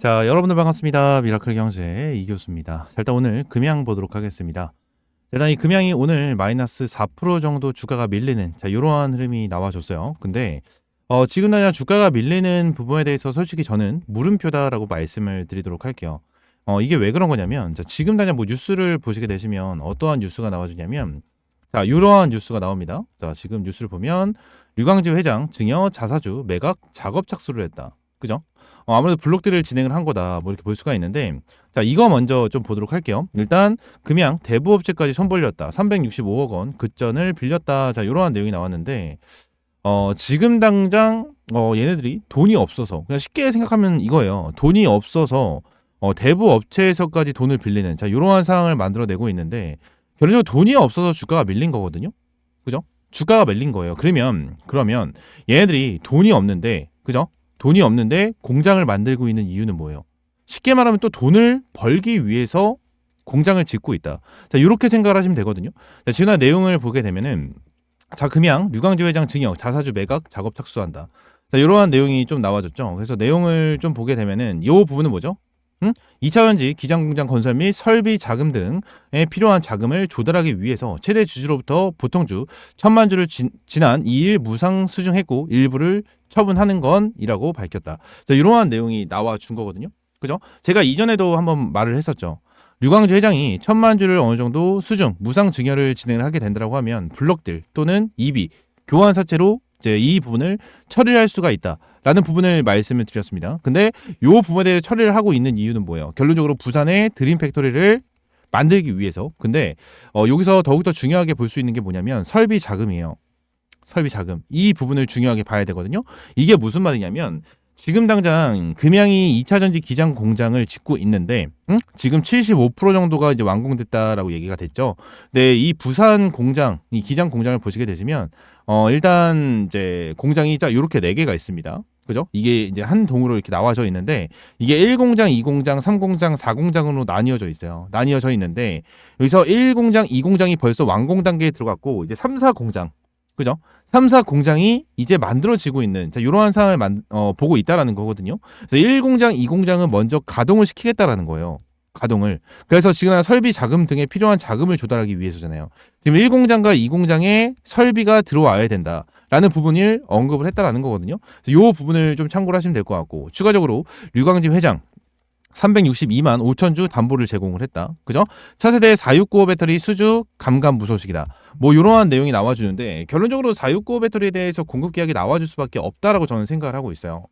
자, 여러분들 반갑습니다. 미라클 경제 이 교수입니다. 자, 일단 오늘 금양 보도록 하겠습니다. 일단 이 금양이 오늘 마이너스 4% 정도 주가가 밀리는 자, 이러한 흐름이 나와줬어요. 근데 어, 지금 당장 주가가 밀리는 부분에 대해서 솔직히 저는 물음표다라고 말씀을 드리도록 할게요. 어, 이게 왜 그런 거냐면 자, 지금 당장 뭐 뉴스를 보시게 되시면 어떠한 뉴스가 나와주냐면 자, 이러한 뉴스가 나옵니다. 자, 지금 뉴스를 보면 류광지 회장 증여 자사주 매각 작업 착수를 했다. 그죠? 어, 아무래도 블록들을 진행을 한 거다. 뭐 이렇게 볼 수가 있는데 자, 이거 먼저 좀 보도록 할게요. 일단 금양 대부업체까지 손 벌렸다. 365억 원 급전을 빌렸다. 자, 이러한 내용이 나왔는데 어, 지금 당장 어, 얘네들이 돈이 없어서 그냥 쉽게 생각하면 이거예요. 돈이 없어서 어, 대부 업체에서까지 돈을 빌리는 자, 이러한 상황을 만들어내고 있는데 결론적으로 돈이 없어서 주가가 밀린 거거든요. 그죠? 주가가 밀린 거예요. 그러면 그러면 얘네들이 돈이 없는데 그죠? 돈이 없는데 공장을 만들고 있는 이유는 뭐예요? 쉽게 말하면 또 돈을 벌기 위해서 공장을 짓고 있다. 자, 이렇게 생각을 하시면 되거든요. 자, 지난 내용을 보게 되면은 자, 금양 류광지 회장 증여 자사주 매각 작업 착수한다. 자, 이러한 내용이 좀 나와줬죠. 그래서 내용을 좀 보게 되면은 이 부분은 뭐죠? 응? 2차 전지 기장 공장 건설 및 설비 자금 등에 필요한 자금을 조달하기 위해서 최대 주주로부터 보통주 천만 주를 지, 지난 2일 무상 수중했고 일부를 처분하는 건이라고 밝혔다. 자, 이러한 내용이 나와 준 거거든요. 그죠? 제가 이전에도 한번 말을 했었죠. 류광주 회장이 천만 주를 어느 정도 수중 무상 증여를 진행을 하게 된다고 하면 블럭들 또는 이비 교환 사채로 이 부분을 처리할 수가 있다 라는 부분을 말씀을 드렸습니다. 근데 이 부분에 대해 처리를 하고 있는 이유는 뭐예요? 결론적으로 부산의 드림 팩토리를 만들기 위해서. 근데 어, 여기서 더욱더 중요하게 볼 수 있는 게 뭐냐면 설비 자금이에요. 설비 자금. 이 부분을 중요하게 봐야 되거든요. 이게 무슨 말이냐면 지금 당장 금양이 2차 전지 기장 공장을 짓고 있는데 응? 지금 75% 정도가 이제 완공됐다라고 얘기가 됐죠. 근데 이 부산 공장, 이 기장 공장을 보시게 되시면 어 일단 이제 공장이 자 이렇게 네 개가 있습니다. 그죠? 이게 이제 한 동으로 이렇게 나와져 있는데 이게 1공장, 2공장, 3공장, 4공장으로 나뉘어져 있어요. 나뉘어져 있는데 여기서 1공장, 2공장이 벌써 완공 단계에 들어갔고 이제 3, 4공장 그죠? 3, 4 공장이 이제 만들어지고 있는 자, 이러한 상황을 만, 어, 보고 있다라는 거거든요. 그래서 1공장, 2공장은 먼저 가동을 시키겠다라는 거예요. 가동을. 그래서 지금 설비 자금 등에 필요한 자금을 조달하기 위해서잖아요. 지금 1공장과 2공장에 설비가 들어와야 된다 라는 부분을 언급을 했다라는 거거든요. 이 부분을 좀 참고를 하시면 될 것 같고 추가적으로 류광진 회장 362만 5천 주 담보를 제공을 했다. 그죠? 차세대 4695 배터리 수주 감감 무소식이다. 뭐 이러한 내용이 나와주는데 결론적으로 4695 배터리에 대해서 공급 계약이 나와줄 수밖에 없다라고 저는 생각을 하고 있어요.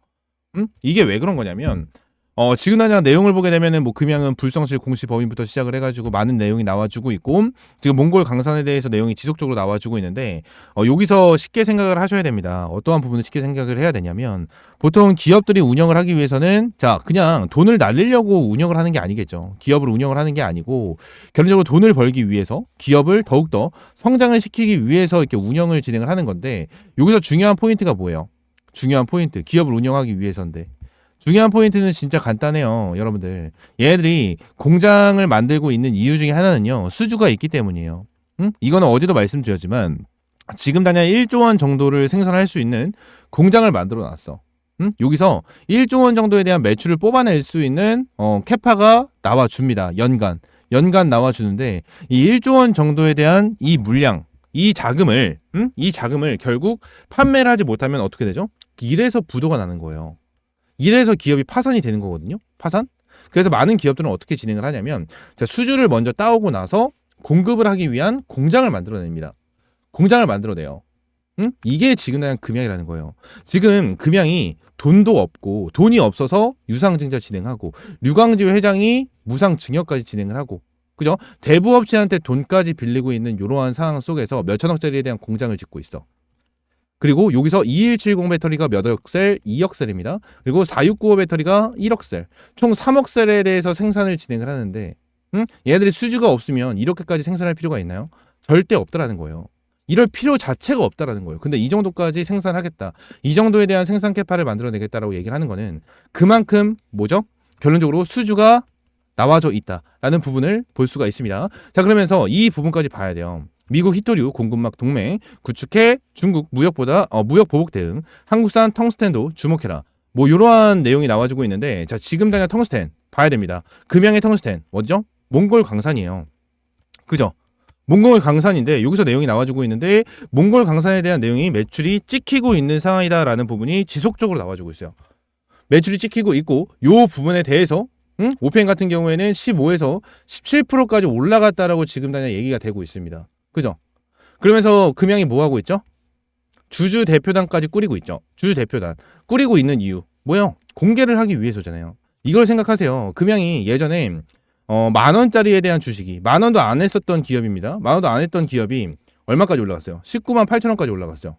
음? 이게 왜 그런 거냐면 어, 지금 당장 내용을 보게 되면은 뭐 금양은 불성실 공시 법인부터 시작을 해가지고 많은 내용이 나와주고 있고 지금 몽골 강산에 대해서 내용이 지속적으로 나와주고 있는데 어, 여기서 쉽게 생각을 하셔야 됩니다. 어떠한 부분을 쉽게 생각을 해야 되냐면 보통 기업들이 운영을 하기 위해서는 자 그냥 돈을 날리려고 운영을 하는 게 아니겠죠. 기업을 운영을 하는 게 아니고 결론적으로 돈을 벌기 위해서 기업을 더욱더 성장을 시키기 위해서 이렇게 운영을 진행을 하는 건데 여기서 중요한 포인트가 뭐예요? 중요한 포인트 기업을 운영하기 위해서인데 중요한 포인트는 진짜 간단해요, 여러분들. 얘네들이 공장을 만들고 있는 이유 중에 하나는요, 수주가 있기 때문이에요. 응? 이거는 어제도 말씀드렸지만, 지금 단약 1조 원 정도를 생산할 수 있는 공장을 만들어 놨어. 응? 여기서 1조 원 정도에 대한 매출을 뽑아낼 수 있는 어, 캐파가 나와줍니다. 연간. 연간 나와주는데, 이 1조 원 정도에 대한 이 물량, 이 자금을, 응? 이 자금을 결국 판매를 하지 못하면 어떻게 되죠? 이래서 부도가 나는 거예요. 이래서 기업이 파산이 되는 거거든요. 파산? 그래서 많은 기업들은 어떻게 진행을 하냐면 자, 수주를 먼저 따오고 나서 공급을 하기 위한 공장을 만들어냅니다. 공장을 만들어내요. 응? 이게 지금 난 금양이라는 거예요. 지금 금양이 돈도 없고 돈이 없어서 유상증자 진행하고 류광지 회장이 무상증여까지 진행을 하고 그죠? 대부업체한테 돈까지 빌리고 있는 이러한 상황 속에서 몇 천억짜리에 대한 공장을 짓고 있어. 그리고 여기서 2170 배터리가 몇 억셀? 2억 셀입니다. 그리고 4695 배터리가 1억 셀. 총 3억 셀에 대해서 생산을 진행을 하는데 응? 얘네들이 수주가 없으면 이렇게까지 생산할 필요가 있나요? 절대 없다라는 거예요. 이럴 필요 자체가 없다라는 거예요. 근데 이 정도까지 생산하겠다. 이 정도에 대한 생산 캐파를 만들어내겠다라고 얘기를 하는 거는 그만큼 뭐죠? 결론적으로 수주가 나와져 있다라는 부분을 볼 수가 있습니다. 자, 그러면서 이 부분까지 봐야 돼요. 미국 히토류 공급막 동맹 구축해 중국 무역보다 어, 무역 보복 대응 한국산 텅스텐도 주목해라. 뭐 이러한 내용이 나와주고 있는데 자 지금 당장 텅스텐 봐야 됩니다. 금양의 텅스텐 뭐죠? 몽골 강산이에요. 그죠? 몽골 강산인데 여기서 내용이 나와주고 있는데 몽골 강산에 대한 내용이 매출이 찍히고 있는 상황이다라는 부분이 지속적으로 나와주고 있어요. 매출이 찍히고 있고 요 부분에 대해서 응? 오펜 같은 경우에는 15에서 17%까지 올라갔다라고 지금 당장 얘기가 되고 있습니다. 그죠? 그러면서 금양이 뭐 하고 있죠? 주주 대표단까지 꾸리고 있죠. 주주 대표단 꾸리고 있는 이유 뭐요? 공개를 하기 위해서잖아요. 이걸 생각하세요. 금양이 예전에 어, 만 원짜리에 대한 주식이 만 원도 안 했었던 기업입니다. 만 원도 안 했던 기업이 얼마까지 올라갔어요? 19만 8천 원까지 올라갔어요.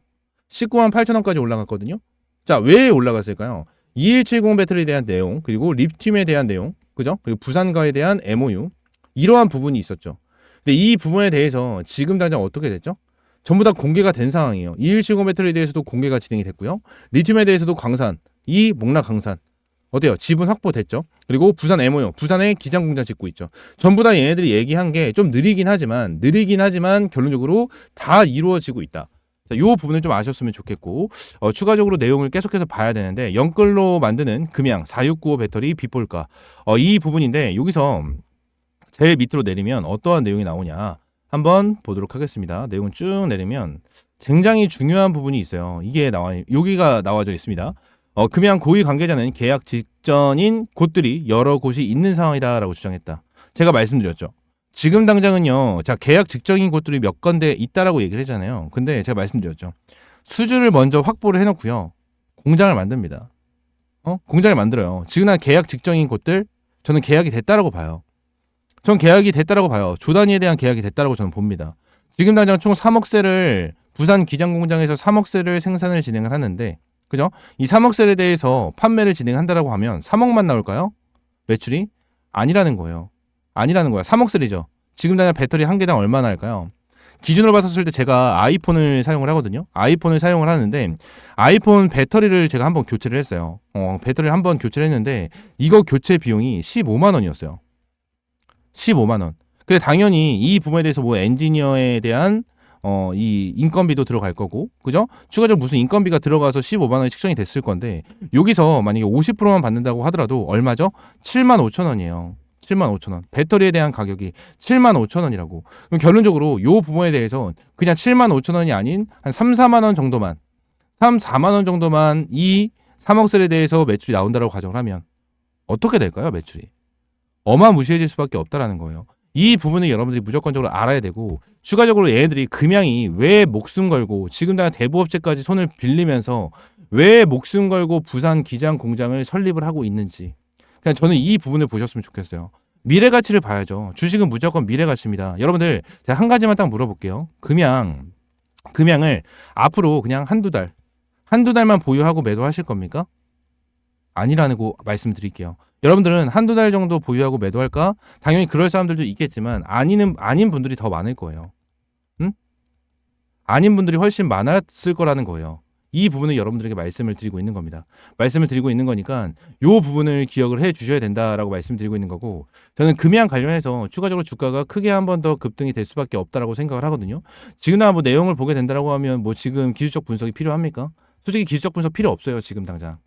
19만 8천 원까지 올라갔거든요. 자, 왜 올라갔을까요? 2170 배터리에 대한 내용, 그리고 리튬에 대한 내용, 그죠? 그리고 부산가에 대한 MOU 이러한 부분이 있었죠. 근데 이 부분에 대해서 지금 당장 어떻게 됐죠? 전부 다 공개가 된 상황이에요. 2170 배터리에 대해서도 공개가 진행이 됐고요. 리튬에 대해서도 광산, 이 목락 강산 어때요? 지분 확보됐죠. 그리고 부산 MOU, 부산에 기장 공장 짓고 있죠. 전부 다 얘네들이 얘기한 게 좀 느리긴 하지만 느리긴 하지만 결론적으로 다 이루어지고 있다. 자, 요 부분을 좀 아셨으면 좋겠고 어, 추가적으로 내용을 계속해서 봐야 되는데 영끌로 만드는 금양 4695 배터리 빗볼가 어, 이 부분인데 여기서 제일 밑으로 내리면 어떠한 내용이 나오냐 한번 보도록 하겠습니다. 내용을 쭉 내리면 굉장히 중요한 부분이 있어요. 이게 나와 여기가 나와져 있습니다. 어, 금양 고위 관계자는 계약 직전인 곳들이 여러 곳이 있는 상황이다라고 주장했다. 제가 말씀드렸죠. 지금 당장은요. 자, 계약 직전인 곳들이 몇 건데 있다라고 얘기를 했잖아요. 근데 제가 말씀드렸죠. 수주를 먼저 확보를 해놓고요. 공장을 만듭니다. 어? 공장을 만들어요. 지금 난 계약 직전인 곳들 저는 계약이 됐다라고 봐요. 전 계약이 됐다라고 봐요. 조단위에 대한 계약이 됐다라고 저는 봅니다. 지금 당장 총 3억 세를 부산 기장 공장에서 3억 세를 생산을 진행을 하는데 그죠? 이 3억 셀에 대해서 판매를 진행한다라고 하면 3억만 나올까요? 매출이 아니라는 거예요. 아니라는 거야. 3억 셀이죠. 지금 당장 배터리 한 개당 얼마나 할까요? 기준으로 봤었을 때 제가 아이폰을 사용을 하거든요. 아이폰을 사용을 하는데 아이폰 배터리를 제가 한번 교체를 했어요. 어, 배터리를 한번 교체를 했는데 이거 교체 비용이 15만 원이었어요. 15만 원. 근데 당연히 이 부분에 대해서 뭐 엔지니어에 대한 어, 이 인건비도 들어갈 거고, 그죠? 추가적으로 무슨 인건비가 들어가서 15만 원이 측정이 됐을 건데, 여기서 만약에 50%만 받는다고 하더라도 얼마죠? 7만 5천 원이에요. 7만 5천 원. 배터리에 대한 가격이 7만 5천 원이라고. 그럼 결론적으로 요 부분에 대해서 그냥 7만 5천 원이 아닌 한 3, 4만 원 정도만, 3, 4만 원 정도만 이 3억셀에 대해서 매출이 나온다고 가정을 하면 어떻게 될까요, 매출이? 어마무시해질 수밖에 없다라는 거예요. 이 부분을 여러분들이 무조건적으로 알아야 되고 추가적으로 얘네들이 금양이 왜 목숨 걸고 지금 다 대부업체까지 손을 빌리면서 왜 목숨 걸고 부산 기장 공장을 설립을 하고 있는지 그냥 저는 이 부분을 보셨으면 좋겠어요. 미래 가치를 봐야죠. 주식은 무조건 미래 가치입니다. 여러분들 제가 한 가지만 딱 물어볼게요. 금양 금양을 앞으로 그냥 한두 달 한두 달만 보유하고 매도하실 겁니까? 아니라는 거 말씀드릴게요. 여러분들은 한두 달 정도 보유하고 매도할까? 당연히 그럴 사람들도 있겠지만 아니는 아닌 분들이 더 많을 거예요. 응? 아닌 분들이 훨씬 많았을 거라는 거예요. 이 부분을 여러분들에게 말씀을 드리고 있는 겁니다. 말씀을 드리고 있는 거니까 요 부분을 기억을 해 주셔야 된다라고 말씀드리고 있는 거고 저는 금양 관련해서 추가적으로 주가가 크게 한 번 더 급등이 될 수밖에 없다라고 생각을 하거든요. 지금나 뭐 내용을 보게 된다라고 하면 뭐 지금 기술적 분석이 필요합니까? 솔직히 기술적 분석 필요 없어요. 지금 당장.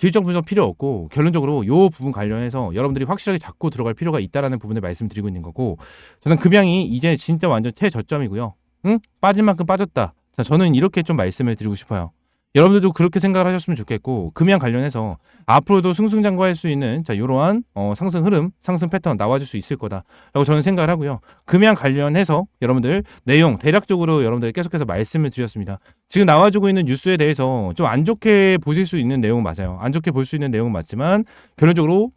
기술적 분석 필요 없고 결론적으로 요 부분 관련해서 여러분들이 확실하게 잡고 들어갈 필요가 있다라는 부분을 말씀드리고 있는 거고 저는 금양이 이제 진짜 완전 최저점이고요. 응? 빠진 만큼 빠졌다. 자, 저는 이렇게 좀 말씀을 드리고 싶어요. 여러분들도 그렇게 생각을 하셨으면 좋겠고 금양 관련해서 앞으로도 승승장구할 수 있는 자 이러한 어, 상승 흐름, 상승 패턴 나와줄 수 있을 거다라고 저는 생각을 하고요. 금양 관련해서 여러분들 내용 대략적으로 여러분들 계속해서 말씀을 드렸습니다. 지금 나와주고 있는 뉴스에 대해서 좀 안 좋게 보실 수 있는 내용은 맞아요. 안 좋게 볼 수 있는 내용은 맞지만 결론적으로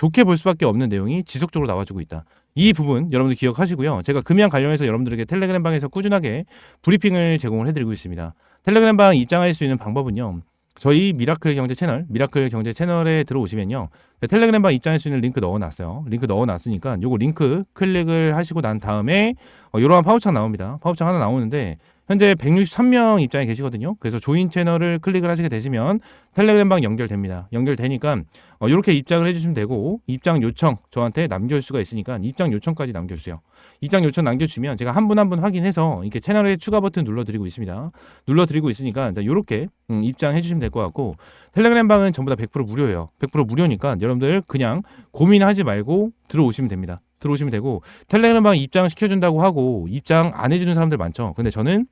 좋게 볼 수밖에 없는 내용이 지속적으로 나와주고 있다. 이 부분 여러분들 기억하시고요. 제가 금양 관련해서 여러분들에게 텔레그램 방에서 꾸준하게 브리핑을 제공을 해드리고 있습니다. 텔레그램 방 입장할 수 있는 방법은요. 저희 미라클 경제 채널, 미라클 경제 채널에 들어오시면요. 텔레그램 방 입장할 수 있는 링크 넣어놨어요. 링크 넣어놨으니까 요거 링크 클릭을 하시고 난 다음에 어, 이러한 파워창 나옵니다. 파워창 하나 나오는데 현재 163명 입장에 계시거든요. 그래서 조인 채널을 클릭을 하시게 되시면 텔레그램방 연결됩니다. 연결되니까 어, 이렇게 입장을 해주시면 되고 입장 요청 저한테 남겨줄 수가 있으니까 입장 요청까지 남겨주세요. 입장 요청 남겨주시면 제가 한 분 한 분 확인해서 이렇게 채널에 추가 버튼 눌러드리고 있습니다. 눌러드리고 있으니까 이렇게 음, 입장해 주시면 될 것 같고 텔레그램 방은 전부 다 100% 무료예요. 100% 무료니까 여러분들 그냥 고민하지 말고 들어오시면 됩니다. 들어오시면 되고 텔레그램 방 입장 시켜준다고 하고 입장 안 해주는 사람들 많죠. 근데 저는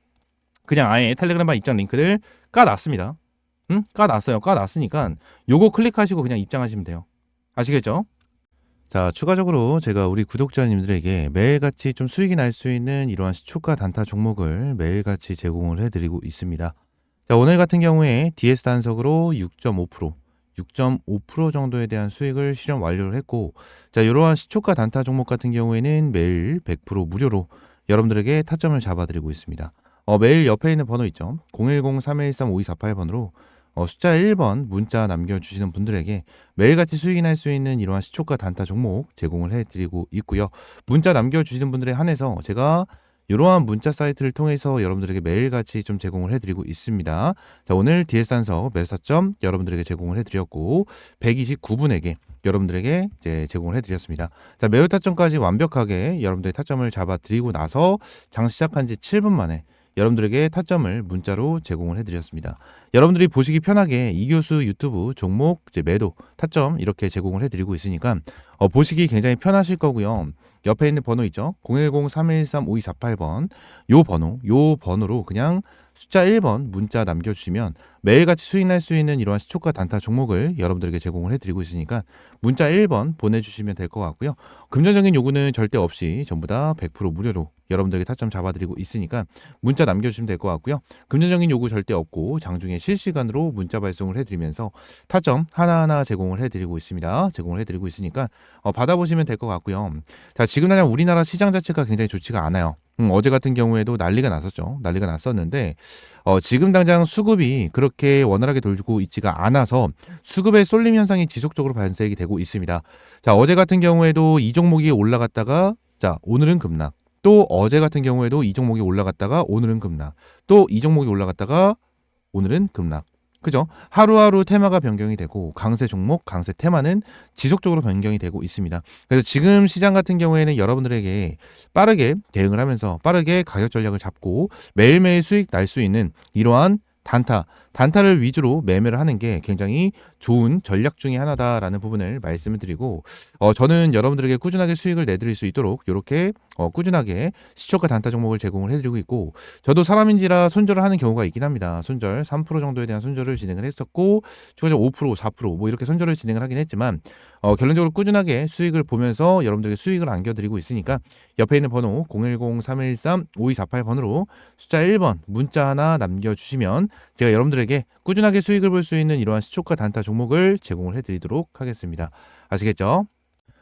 그냥 아예 텔레그램 방 입장 링크를 까놨습니다. 응? 까놨어요. 까놨으니까 요거 클릭하시고 그냥 입장하시면 돼요. 아시겠죠? 자, 추가적으로 제가 우리 구독자님들에게 매일같이 좀 수익이 날 수 있는 이러한 시초가 단타 종목을 매일같이 제공을 해드리고 있습니다. 자, 오늘 같은 경우에 DS 단석으로 6.5%, 6.5% 정도에 대한 수익을 실현 완료를 했고, 자, 이러한 시초가 단타 종목 같은 경우에는 매일 100% 무료로 여러분들에게 타점을 잡아드리고 있습니다. 어, 매일 옆에 있는 번호 있죠? 010-313-5248번으로 어, 숫자 1번 문자 남겨주시는 분들에게 매일같이 수익이 날 수 있는 이러한 시초가 단타 종목 제공을 해드리고 있고요. 문자 남겨주시는 분들에 한해서 제가 이러한 문자 사이트를 통해서 여러분들에게 매일같이 좀 제공을 해드리고 있습니다. 자, 오늘 DS단서 매수타점 여러분들에게 제공을 해드렸고 129분에게 여러분들에게 이제 제공을 해드렸습니다. 자, 매우 타점까지 완벽하게 여러분들의 타점을 잡아드리고 나서 장 시작한 지 7분 만에 여러분들에게 타점을 문자로 제공을 해드렸습니다. 여러분들이 보시기 편하게 이교수 유튜브 종목 매도 타점 이렇게 제공을 해드리고 있으니까 어, 보시기 굉장히 편하실 거고요. 옆에 있는 번호 있죠? 010-313-5248번 요 번호 요 번호로 그냥 숫자 1번 문자 남겨주시면 매일같이 수익 날 수 있는 이러한 시초가 단타 종목을 여러분들에게 제공을 해드리고 있으니까 문자 1번 보내주시면 될 것 같고요. 금전적인 요구는 절대 없이 전부 다 100% 무료로 여러분들에게 타점 잡아드리고 있으니까 문자 남겨주시면 될 것 같고요. 금전적인 요구 절대 없고 장중에 실시간으로 문자 발송을 해드리면서 타점 하나하나 제공을 해드리고 있습니다. 제공을 해드리고 있으니까 어, 받아보시면 될 것 같고요. 자 지금 당장 우리나라 시장 자체가 굉장히 좋지가 않아요. 음, 어제 같은 경우에도 난리가 났었죠. 난리가 났었는데 어, 지금 당장 수급이 그렇게 원활하게 돌고 있지가 않아서 수급의 쏠림 현상이 지속적으로 발생이 되고 있습니다. 자 어제 같은 경우에도 이 종목이 올라갔다가 자 오늘은 급락. 또 어제 같은 경우에도 이 종목이 올라갔다가 오늘은 급락. 또 이 종목이 올라갔다가 오늘은 급락. 그죠? 하루하루 테마가 변경이 되고 강세 종목, 강세 테마는 지속적으로 변경이 되고 있습니다. 그래서 지금 시장 같은 경우에는 여러분들에게 빠르게 대응을 하면서 빠르게 가격 전략을 잡고 매일매일 수익 날 수 있는 이러한 단타, 단타를 위주로 매매를 하는 게 굉장히 좋은 전략 중의 하나다라는 부분을 말씀을 드리고 어, 저는 여러분들에게 꾸준하게 수익을 내드릴 수 있도록 이렇게 어, 꾸준하게 시초가 단타 종목을 제공을 해드리고 있고 저도 사람인지라 손절을 하는 경우가 있긴 합니다. 손절 3% 정도에 대한 손절을 진행을 했었고 추가적으로 5% 4%뭐 이렇게 손절을 진행을 하긴 했지만 어, 결론적으로 꾸준하게 수익을 보면서 여러분들에게 수익을 안겨드리고 있으니까 옆에 있는 번호 010-313-5248번으로 숫자 1번 문자 하나 남겨주시면 제가 여러분들에게 꾸준하게 수익을 볼 수 있는 이러한 시초가 단타 종목을 제공을 해드리도록 하겠습니다. 아시겠죠?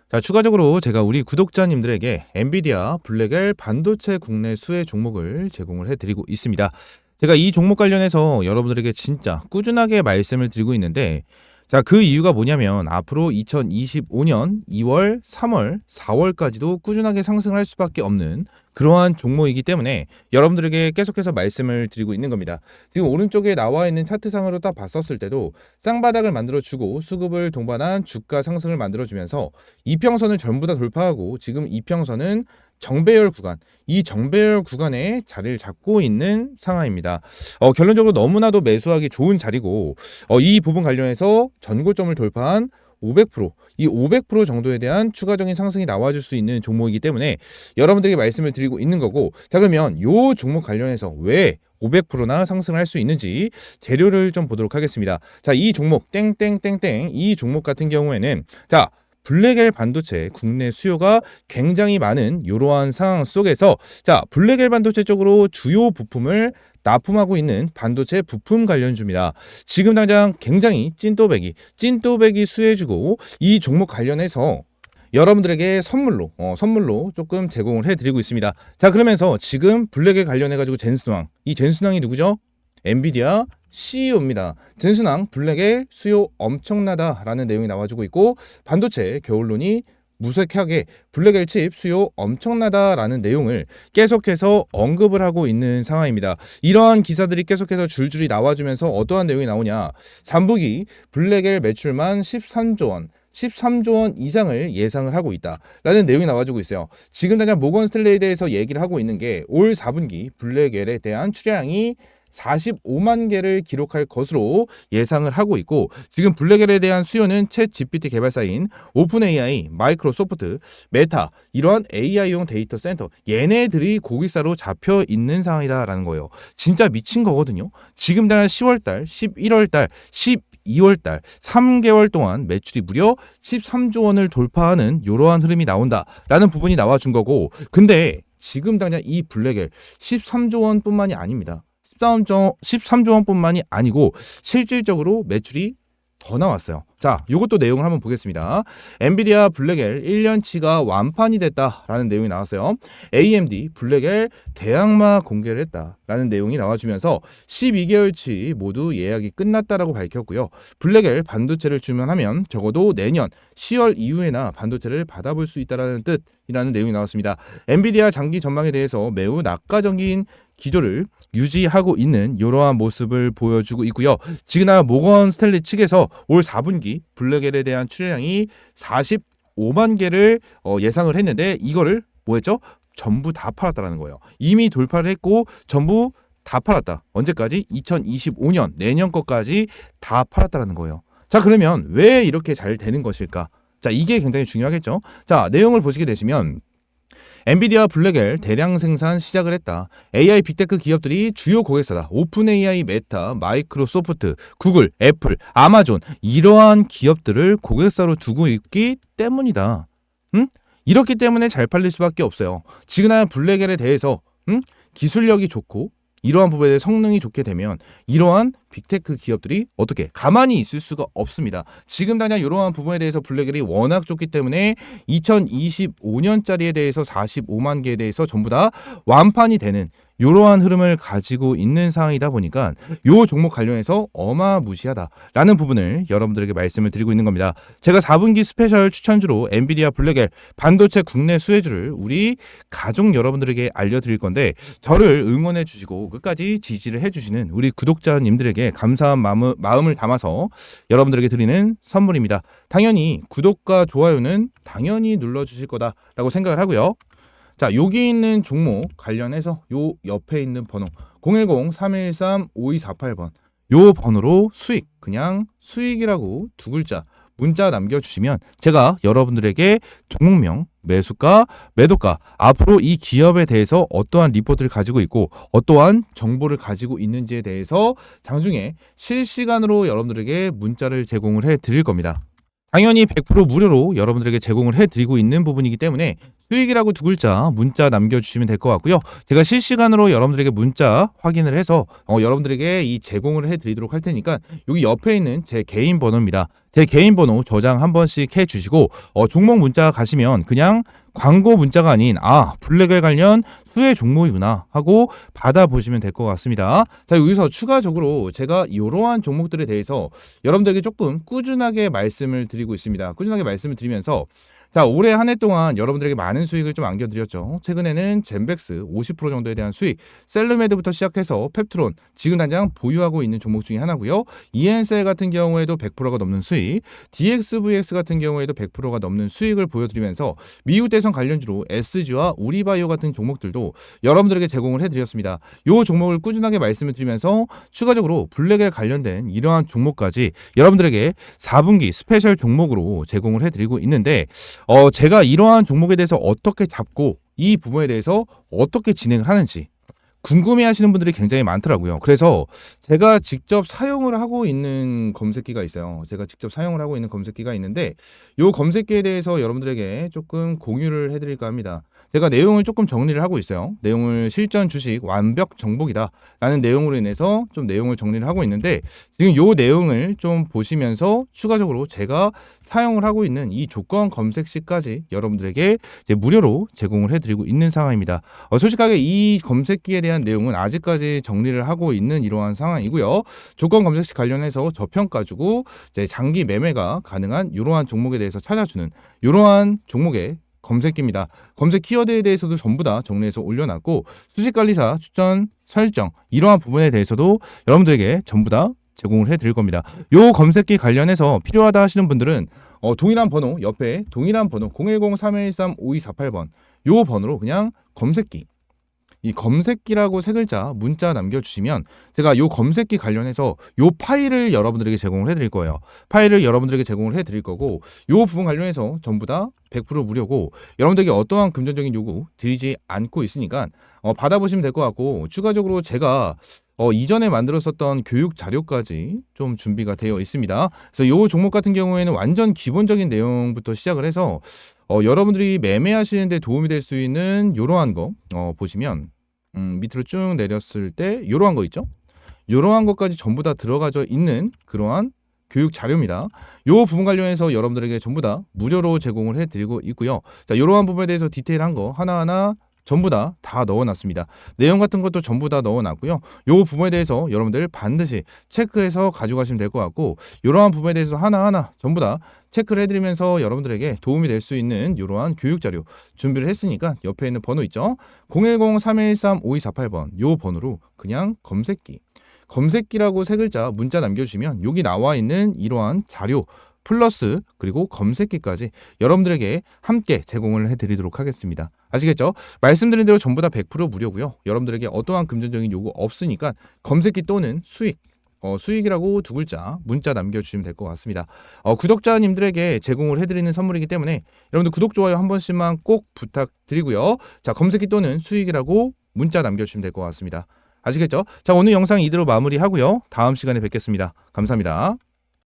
자, 추가적으로 제가 우리 구독자님들에게 엔비디아 블랙엘 반도체 국내 수혜 종목을 제공을 해드리고 있습니다. 제가 이 종목 관련해서 여러분들에게 진짜 꾸준하게 말씀을 드리고 있는데 자, 그 이유가 뭐냐면 앞으로 2025년 2월, 3월, 4월까지도 꾸준하게 상승할 수밖에 없는 그러한 종목이기 때문에 여러분들에게 계속해서 말씀을 드리고 있는 겁니다. 지금 오른쪽에 나와 있는 차트상으로 딱 봤었을 때도 쌍바닥을 만들어주고 수급을 동반한 주가 상승을 만들어주면서 이평선을 전부 다 돌파하고 지금 이평선은 정배열 구간, 이 정배열 구간에 자리를 잡고 있는 상황입니다. 어, 결론적으로 너무나도 매수하기 좋은 자리고 어, 이 부분 관련해서 전고점을 돌파한 500%, 이 500% 정도에 대한 추가적인 상승이 나와줄 수 있는 종목이기 때문에 여러분들에게 말씀을 드리고 있는 거고, 자 그러면 요 종목 관련해서 왜 500%나 상승을 할 수 있는지 재료를 좀 보도록 하겠습니다. 자, 이 종목 땡땡땡땡 이 종목 같은 경우에는 자 블랙엘 반도체 국내 수요가 굉장히 많은 이러한 상황 속에서 자 블랙엘 반도체 쪽으로 주요 부품을 납품하고 있는 반도체 부품 관련주입니다. 지금 당장 굉장히 찐또배기, 찐또배기 수혜주고 이 종목 관련해서 여러분들에게 선물로 어, 선물로 조금 제공을 해드리고 있습니다. 자 그러면서 지금 블랙에 관련해 가지고 젠스왕 이 젠스왕이 누구죠? 엔비디아 CEO입니다. 젠스왕 블랙의 수요 엄청나다라는 내용이 나와주고 있고 반도체 겨울론이 무색하게 블랙 엘 칩 수요 엄청나다라는 내용을 계속해서 언급을 하고 있는 상황입니다. 이러한 기사들이 계속해서 줄줄이 나와주면서 어떠한 내용이 나오냐. 3분기 블랙엘 매출만 13조 원. 13조 원 이상을 예상을 하고 있다라는 내용이 나와주고 있어요. 지금 당장 모건 스텔레이에 대해서 얘기를 하고 있는 게 올 4분기 블랙엘에 대한 출하량이 45만 개를 기록할 것으로 예상을 하고 있고 지금 블랙엘에 대한 수요는 챗 GPT 개발사인 오픈 AI, 마이크로소프트, 메타 이러한 AI용 데이터 센터 얘네들이 고객사로 잡혀 있는 상황이다라는 거예요. 진짜 미친 거거든요. 지금 당장 10월달, 11월달, 12월달 3개월 동안 매출이 무려 13조 원을 돌파하는 이러한 흐름이 나온다라는 부분이 나와준 거고 근데 지금 당장 이 블랙엘 13조 원뿐만이 아닙니다. 13조, 13조 원뿐만이 아니고 실질적으로 매출이 더 나왔어요. 자, 이것도 내용을 한번 보겠습니다. 엔비디아 블랙엘 1년치가 완판이 됐다라는 내용이 나왔어요. AMD 블랙엘 대항마 공개를 했다라는 내용이 나와주면서 12개월치 모두 예약이 끝났다라고 밝혔고요. 블랙엘 반도체를 주문하면 적어도 내년 10월 이후에나 반도체를 받아볼 수 있다라는 뜻이라는 내용이 나왔습니다. 엔비디아 장기 전망에 대해서 매우 낙관적인 기조를 유지하고 있는 이러한 모습을 보여주고 있고요. 지그나 모건 스탠리 측에서 올 4분기 블랙엘에 대한 출하량이 45만 개를 어, 예상을 했는데 이거를 뭐했죠? 전부 다 팔았다라는 거예요. 이미 돌파를 했고 전부 다 팔았다. 언제까지? 2025년 내년 것까지 다 팔았다라는 거예요. 자 그러면 왜 이렇게 잘 되는 것일까? 자 이게 굉장히 중요하겠죠. 자 내용을 보시게 되시면 엔비디아 블랙엘 대량 생산 시작을 했다. AI 빅테크 기업들이 주요 고객사다. 오픈 AI, 메타, 마이크로소프트, 구글, 애플, 아마존 이러한 기업들을 고객사로 두고 있기 때문이다. 응? 이렇기 때문에 잘 팔릴 수밖에 없어요. 지그나 블랙엘에 대해서 응? 기술력이 좋고 이러한 부분에 성능이 좋게 되면 이러한 빅테크 기업들이 어떻게 가만히 있을 수가 없습니다. 지금 당장 이러한 부분에 대해서 블랙엘이 워낙 좋기 때문에 2025년짜리에 대해서 45만 개에 대해서 전부 다 완판이 되는 이러한 흐름을 가지고 있는 상황이다 보니까 요 종목 관련해서 어마무시하다라는 부분을 여러분들에게 말씀을 드리고 있는 겁니다. 제가 4분기 스페셜 추천주로 엔비디아 블랙엘 반도체 국내 수혜주를 우리 가족 여러분들에게 알려드릴 건데 저를 응원해 주시고 끝까지 지지를 해주시는 우리 구독자님들에게 감사한 마음, 마음을 담아서 여러분들에게 드리는 선물입니다. 당연히 구독과 좋아요는 당연히 눌러주실 거다라고 생각을 하고요. 자, 여기 있는 종목 관련해서 요 옆에 있는 번호 010-313-5248번 요 번호로 수익 그냥 수익이라고 두 글자 문자 남겨주시면 제가 여러분들에게 종목명, 매수가, 매도가 앞으로 이 기업에 대해서 어떠한 리포트를 가지고 있고 어떠한 정보를 가지고 있는지에 대해서 장중에 실시간으로 여러분들에게 문자를 제공을 해 드릴 겁니다. 당연히 100% 무료로 여러분들에게 제공을 해드리고 있는 부분이기 때문에 수익이라고 두 글자 문자 남겨주시면 될 것 같고요. 제가 실시간으로 여러분들에게 문자 확인을 해서 어, 여러분들에게 이 제공을 해드리도록 할 테니까 여기 옆에 있는 제 개인 번호입니다. 제 개인 번호 저장 한 번씩 해주시고 어, 종목 문자 가시면 그냥 광고 문자가 아닌 아 블랙엘 관련 수혜 종목이구나 하고 받아보시면 될 것 같습니다. 자 여기서 추가적으로 제가 이러한 종목들에 대해서 여러분들에게 조금 꾸준하게 말씀을 드리고 있습니다. 꾸준하게 말씀을 드리면서 자, 올해 한 해 동안 여러분들에게 많은 수익을 좀 안겨드렸죠. 최근에는 젠백스 50% 정도에 대한 수익, 셀르메드부터 시작해서 펩트론, 지금 당장 보유하고 있는 종목 중에 하나고요. EN셀 같은 경우에도 100%가 넘는 수익, DXVX 같은 경우에도 100%가 넘는 수익을 보여드리면서 미국 대선 관련주로 SG와 우리바이오 같은 종목들도 여러분들에게 제공을 해드렸습니다. 이 종목을 꾸준하게 말씀을 드리면서 추가적으로 블랙에 관련된 이러한 종목까지 여러분들에게 4분기 스페셜 종목으로 제공을 해드리고 있는데 어, 제가 이러한 종목에 대해서 어떻게 잡고 이 부분에 대해서 어떻게 진행을 하는지 궁금해 하시는 분들이 굉장히 많더라고요. 그래서 제가 직접 사용을 하고 있는 검색기가 있어요. 제가 직접 사용을 하고 있는 검색기가 있는데 이 검색기에 대해서 여러분들에게 조금 공유를 해드릴까 합니다. 제가 내용을 조금 정리를 하고 있어요. 내용을 실전 주식 완벽 정복이다 라는 내용으로 인해서 좀 내용을 정리를 하고 있는데 지금 요 내용을 좀 보시면서 추가적으로 제가 사용을 하고 있는 이 조건 검색 시까지 여러분들에게 이제 무료로 제공을 해드리고 있는 상황입니다. 어, 솔직하게 이 검색기에 대한 내용은 아직까지 정리를 하고 있는 이러한 상황이고요. 조건 검색 시 관련해서 저평가 주고 장기 매매가 가능한 이러한 종목에 대해서 찾아주는 이러한 종목의 검색기입니다. 검색 키워드에 대해서도 전부 다 정리해서 올려놨고 수식관리사 추천 설정 이러한 부분에 대해서도 여러분들에게 전부 다 제공을 해드릴 겁니다. 요 검색기 관련해서 필요하다 하시는 분들은 어, 동일한 번호 옆에 동일한 번호 010-3113-5248번 요 번호로 그냥 검색기 이 검색기라고 세 글자 문자 남겨주시면 제가 요 검색기 관련해서 요 파일을 여러분들에게 제공을 해드릴 거예요. 파일을 여러분들에게 제공을 해드릴 거고 요 부분 관련해서 전부 다 100% 무료고 여러분들에게 어떠한 금전적인 요구 드리지 않고 있으니까 어, 받아보시면 될 것 같고 추가적으로 제가 어, 이전에 만들었었던 교육 자료까지 좀 준비가 되어 있습니다. 그래서 요 종목 같은 경우에는 완전 기본적인 내용부터 시작을 해서 어, 여러분들이 매매하시는데 도움이 될 수 있는 이러한 거 어, 보시면 음, 밑으로 쭉 내렸을 때 이러한 거 있죠? 이러한 것까지 전부 다 들어가져 있는 그러한 교육 자료입니다. 요 부분 관련해서 여러분들에게 전부 다 무료로 제공을 해드리고 있고요. 자, 이러한 부분에 대해서 디테일한 거 하나하나 전부 다 다 넣어놨습니다. 내용 같은 것도 전부 다 넣어놨고요. 요 부분에 대해서 여러분들 반드시 체크해서 가져가시면 될 것 같고 이러한 부분에 대해서 하나하나 전부 다 체크를 해드리면서 여러분들에게 도움이 될 수 있는 이러한 교육 자료 준비를 했으니까 옆에 있는 번호 있죠? 010-3113-5248번 요 번호로 그냥 검색기 검색기라고 세 글자 문자 남겨주시면 여기 나와 있는 이러한 자료 플러스 그리고 검색기까지 여러분들에게 함께 제공을 해드리도록 하겠습니다. 아시겠죠? 말씀드린 대로 전부 다 100% 무료고요. 여러분들에게 어떠한 금전적인 요구 없으니까 검색기 또는 수익 어, 수익이라고 두 글자 문자 남겨주시면 될 것 같습니다. 어, 구독자님들에게 제공을 해드리는 선물이기 때문에 여러분들 구독 좋아요 한 번씩만 꼭 부탁드리고요. 자 검색기 또는 수익이라고 문자 남겨주시면 될 것 같습니다. 아시겠죠? 자 오늘 영상 이대로 마무리하고요. 다음 시간에 뵙겠습니다. 감사합니다.